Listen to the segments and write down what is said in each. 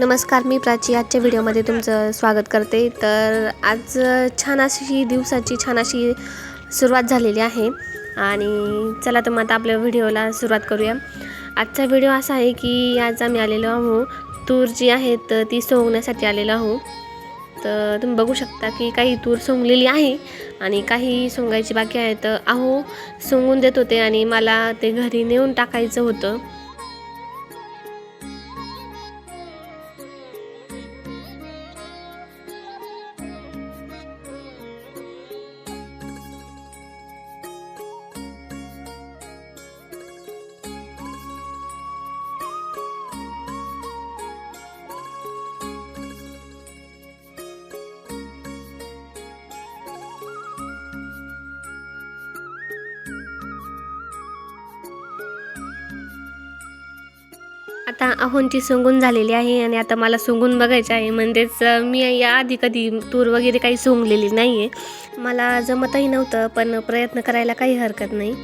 नमस्कार मी प्राची. आजच्या व्हिडिओमध्ये तुमचं स्वागत करते. तर आज छान अशी दिवसाची छान अशी सुरुवात झालेली आहे. आणि चला तर मग आता आपल्या व्हिडिओला सुरुवात करूया. आजचा व्हिडिओ असा आहे की आज आम्ही आलेलो आहो तूर जी आहे तर ती सोंगण्यासाठी आलेलो आहो. तर तुम्ही बघू शकता की काही तूर सोंगलेली आहे आणि काही सोंगायची बाकी आहे. तर अहो सोंगून देत होते आणि मला ते घरी नेऊन टाकायचं होतं. आता अहोंची सोंगून झालेली आहे आणि आता मला सोंगून बघायचं आहे. म्हणजेच मी या आधी कधी तूर वगैरे काही सोंगलेली नाही आहे मला जमतही नव्हतं पण प्रयत्न करायला काही हरकत नाही.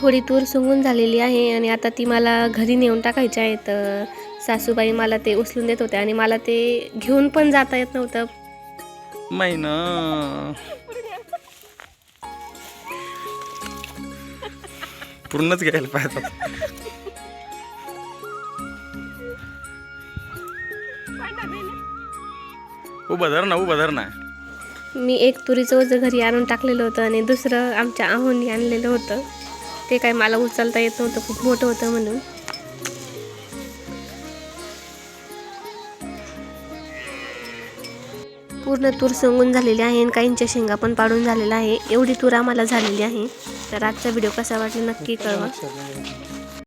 थोडी तूर सुंगून झालेली आहे आणि आता ती मला घरी नेऊन टाकायची आहे. तर सासूबाई मला ते उचलून देत होते आणि मला ते घेऊन पण जाता येत नव्हतं. महिना पूर्णच घ्यायला पाहिजे उभं धर ना उभं धर ना. मी एक तुरीचं ओझं घरी आणून टाकलेलं होतं आणि दुसरं आमच्या आहोंनी आणलेलं होतं. ते काय मला उचलता येत नव्हतं खूप मोठं होतं म्हणून. पूर्ण तूर सांगून झालेली आहे आणि काहींच्या शेंगा पण पाडून झालेला आहे. एवढी तूर आम्हाला झालेली आहे. तर आजचा व्हिडिओ कसा वाटला नक्की कळवा.